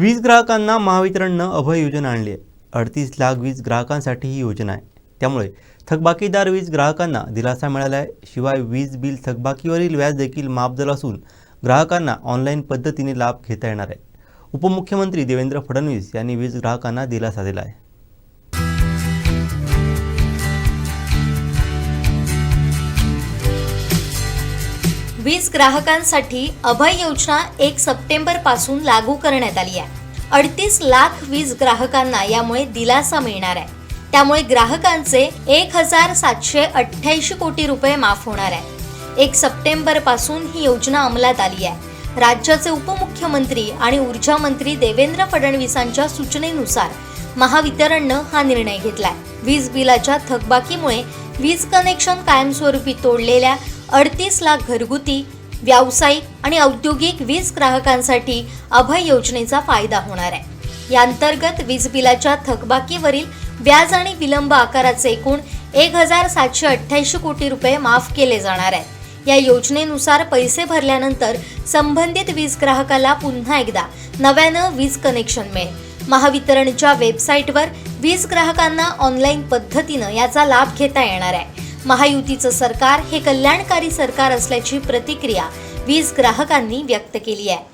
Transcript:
वीज ग्राहकांना महावितरणनं अभय योजना आणली आहे. अडतीस लाख वीज ग्राहकांसाठी ही योजना आहे. त्यामुळे थकबाकीदार वीज ग्राहकांना दिलासा मिळाला आहे. शिवाय वीज बिल थकबाकीवरील व्याज देखील माफ झालं असून ग्राहकांना ऑनलाईन पद्धतीने लाभ घेता येणार आहे. उपमुख्यमंत्री देवेंद्र फडणवीस यांनी वीज ग्राहकांना दिलासा दिला आहे. वीज ग्राहकांसाठी अभय योजना एक सप्टेंबरपासून लागू करण्यात आली आहे. अडतीस लाख वीज ग्राहकांना यामुळे दिलासा मिळणार आहे. त्यामुळे ग्राहकांचे एक हजार सातशे अठ्ठ्याऐंशी कोटी रुपये माफ होणार आहे. एक सप्टेंबरपासून ही योजना अंमलात आली आहे. राज्याचे उपमुख्यमंत्री आणि ऊर्जा मंत्री देवेंद्र फडणवीसांच्या सूचनेनुसार महावितरणनं हा निर्णय घेतलाय. वीज बिलाच्या थकबाकीमुळे वीज कनेक्शन कायमस्वरूपी तोडलेल्या अडतीस लाख घरगुती व्यावसायिक आणि औद्योगिक वीज ग्राहकांसाठी अभय योजनेचा फायदा होणार आहे. या अंतर्गत वीज बिलाच्या थकबाकीवरील व्याज आणि विलंब आकाराचे एकूण एक हजार सातशे अठ्ठ्याऐंशी कोटी रुपये माफ केले जाणार आहेत. या योजनेनुसार पैसे भरल्यानंतर संबंधित वीज ग्राहकाला पुन्हा एकदा नव्यानं वीज कनेक्शन मिळेल. महावितरणच्या वेबसाईटवर वीज ग्राहकांना ऑनलाईन पद्धतीनं याचा लाभ घेता येणार आहे. महायुतीचं सरकार हे कल्याणकारी सरकार असल्याची प्रतिक्रिया वीज ग्राहकांनी व्यक्त केली आहे.